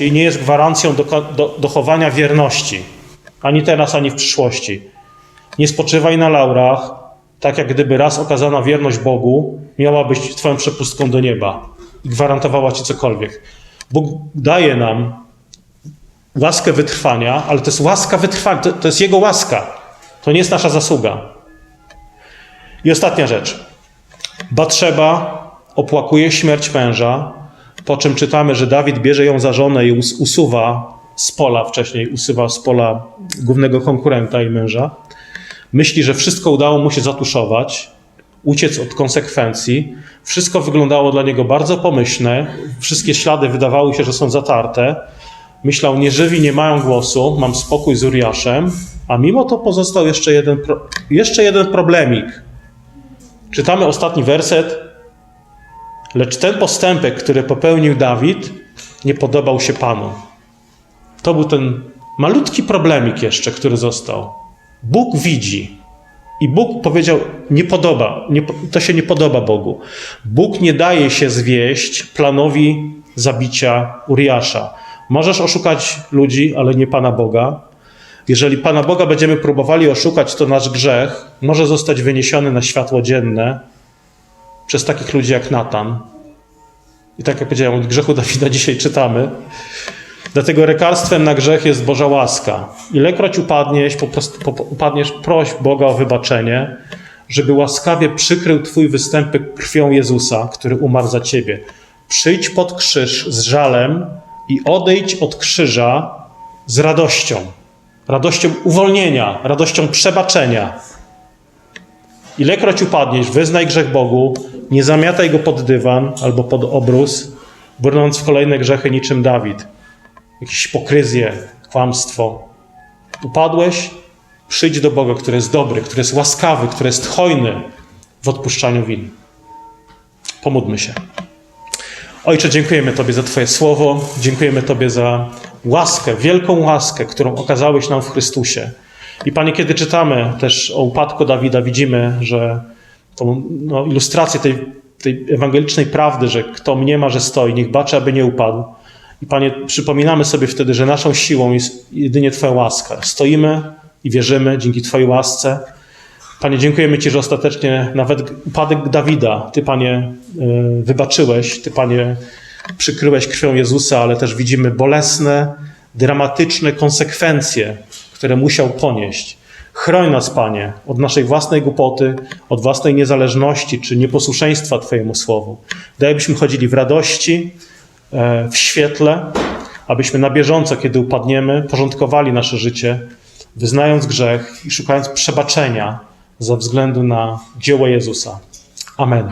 przeszłości i nie jest gwarancją do, do, dochowania wierności, ani teraz, ani w przyszłości. Nie spoczywaj na laurach, tak jak gdyby raz okazana wierność Bogu miała być Twoją przepustką do nieba i gwarantowała Ci cokolwiek. Bóg daje nam łaskę wytrwania, ale to jest łaska wytrwania, to, to jest Jego łaska. To nie jest nasza zasługa. I ostatnia rzecz. Batrzeba opłakuje śmierć męża, po czym czytamy, że Dawid bierze ją za żonę i us- usuwa z pola, wcześniej usuwa z pola głównego konkurenta i męża. Myśli, że wszystko udało mu się zatuszować, uciec od konsekwencji. Wszystko wyglądało dla niego bardzo pomyślne, wszystkie ślady wydawały się, że są zatarte. Myślał, nieżywi nie mają głosu, mam spokój z Uriaszem, a mimo to pozostał jeszcze jeden, jeszcze jeden problemik. Czytamy ostatni werset. Lecz ten postępek, który popełnił Dawid, nie podobał się Panu. To był ten malutki problemik jeszcze, który został. Bóg widzi. I Bóg powiedział, nie podoba, nie, to się nie podoba Bogu. Bóg nie daje się zwieść planowi zabicia Uriasza. Możesz oszukać ludzi, ale nie Pana Boga. Jeżeli Pana Boga będziemy próbowali oszukać, to nasz grzech może zostać wyniesiony na światło dzienne przez takich ludzi jak Natan. I tak jak powiedziałem, od grzechu Dawida dzisiaj czytamy. Dlatego lekarstwem na grzech jest Boża łaska. Ilekroć upadniesz, po prostu po- upadniesz, proś Boga o wybaczenie, żeby łaskawie przykrył Twój występek krwią Jezusa, który umarł za Ciebie. Przyjdź pod krzyż z żalem i odejdź od krzyża z radością. Radością uwolnienia, radością przebaczenia. Ilekroć upadniesz, wyznaj grzech Bogu, nie zamiataj go pod dywan albo pod obrus, brnąc w kolejne grzechy niczym Dawid. Jakieś hipokryzję, kłamstwo. Upadłeś, przyjdź do Boga, który jest dobry, który jest łaskawy, który jest hojny w odpuszczaniu win. Pomódlmy się. Ojcze, dziękujemy Tobie za Twoje słowo, dziękujemy Tobie za łaskę, wielką łaskę, którą okazałeś nam w Chrystusie. I Panie, kiedy czytamy też o upadku Dawida, widzimy, że tą no, ilustrację tej, tej ewangelicznej prawdy, że kto mnie ma, że stoi, niech baczy, aby nie upadł. I Panie, przypominamy sobie wtedy, że naszą siłą jest jedynie Twoja łaska. Stoimy i wierzymy dzięki Twojej łasce. Panie, dziękujemy Ci, że ostatecznie nawet upadek Dawida Ty, Panie, y, wybaczyłeś, Ty, Panie, przykryłeś krwią Jezusa, ale też widzimy bolesne, dramatyczne konsekwencje, które musiał ponieść. Chroń nas, Panie, od naszej własnej głupoty, od własnej niezależności czy nieposłuszeństwa Twojemu słowu. Daj, abyśmy chodzili w radości, e, w świetle, abyśmy na bieżąco, kiedy upadniemy, porządkowali nasze życie, wyznając grzech i szukając przebaczenia ze względu na dzieło Jezusa. Amen.